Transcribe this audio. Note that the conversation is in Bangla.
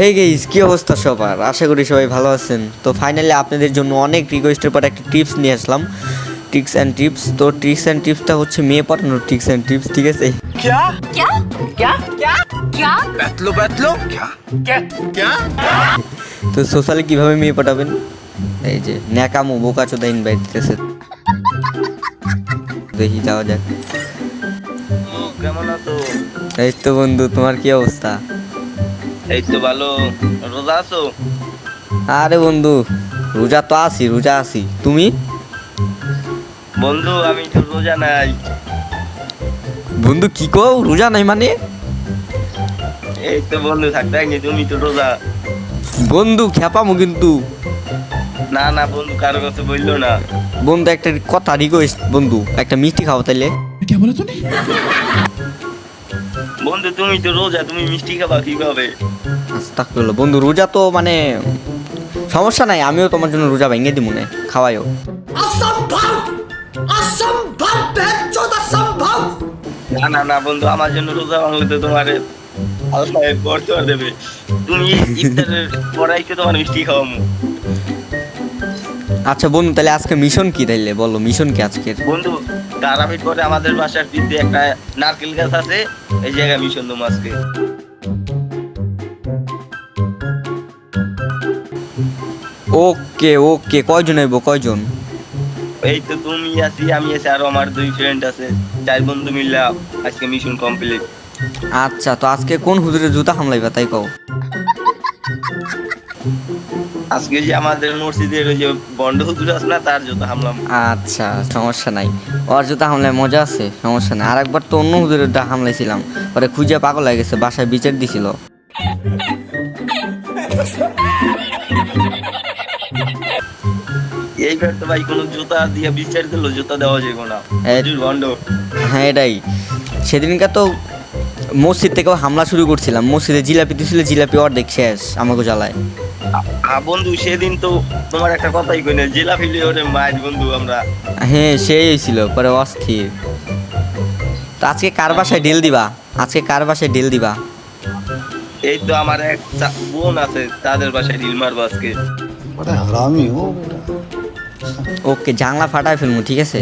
হে গেইস কি অবস্থা সবার? আশা করি সবাই ভালো আছেন। তো ফাইনালি আপনাদের জন্য অনেক রিকোয়েস্টের পর একটা টিপস নিয়ে আসলাম। টিক্স অ্যান্ড টিপস তো টিক্স অ্যান্ড টিপসটা হচ্ছে মেয়ে পাঠানোর টিক্স অ্যান্ড টিপস ঠিক আছে? তো সোশ্যালে কীভাবে মেয়ে পাঠাবেন এই যে ন্যাকামো বোকা চোদা ইনভাইট দিতেছে। দেখি যাওয়া যাক। এই তো বন্ধু তোমার কি অবস্থা? এই তো ভালো। রোজা আছো? আরে বন্ধু রোজা তো আছি রোজা আছি। তুমি? বন্ধু আমি তো রোজা নাই। বন্ধু কি কও? রোজা নাই মানে? এই তো বন্ধু থাকতে তুমি তো রোজা। বন্ধু খেপামো কিন্তু। না না বন্ধু কারও কাছে বলল না। বন্ধু একটা কথা রিকোয়েস্ট বন্ধু একটা মিষ্টি খাও তাইলে। বন্ধু তুমি তো রোজা তুমি মিষ্টি খাবা কীভাবে? বন্ধু রোজা তো মানে সমস্যা নাই আমিও তোমার জন্য রোজা ভেঙে দিব না খাওয়াইও। না না না বন্ধু আমার জন্য রোজা ভাঙলে তো তোমার আল্লাহ দেবে। তুমি ইফতারের পরাই তো তোমার মিষ্টি খাওয়ামু। আচ্ছা বন্ধু তাহলে আজকে মিশন কি তাইলে? বলো মিশন কি আজকের? বন্ধু তারাবির পরে আমাদের বাসার পিঠে একটা নারকেল গাছ আছে। এই জায়গায় মিশন দেবো আজকে ওকে ওকে কয়জন আইব কয়জন? এই তো তুমি আছি আমি আছি আরও আমার দুই ফ্রেন্ড আছে। চার বন্ধু মিললা আজকে মিশন কমপ্লিট আচ্ছা তো আজকে কোন হুজুরের জুতা হামলাইবা তাই কও? আজকে যে আমাদের মসজিদের ওই যে বন্ড হুজুর আছে না তার হামলাম। আচ্ছা সমস্যা নাই। ওর জুতা হামলায় মজা আছে সমস্যা নাই। আরেকবার তো অন্য হুজুরের হামলাইছিলাম। পরে খুঁজে পাগল হয়ে গেছে বাসায় বিচার দিছিল। এইবার তো ভাই কোনো জুতা দিয়ে বিচার দিল জুতা দেওয়া না। হ্যাঁ এটাই। সেদিনকে তো মসজিদ থেকেও হামলা শুরু করছিলাম। মসজিদে জিলাপি দিছিল জিলাপি অর্ধেক শেষ আমাকে জ্বালায়। বন্ধু সেদিন তো তোমার একটা কথাই কই না জেলা ফিলে ওরে মাইর বন্ধু আমরা হ্যাঁ সেই ছিল পরে অস্থির তো আজকে কার বাসায় ডেল দিবা আজকে কার বাসায় ডেল দিবা এই তো আমার এক চা- বোন আছে তাদের বাসায় ঢিল মারবো আজকে बड़ा हरामी हो ওকে জানলা ফাটায় ফেলবো ঠিক আছে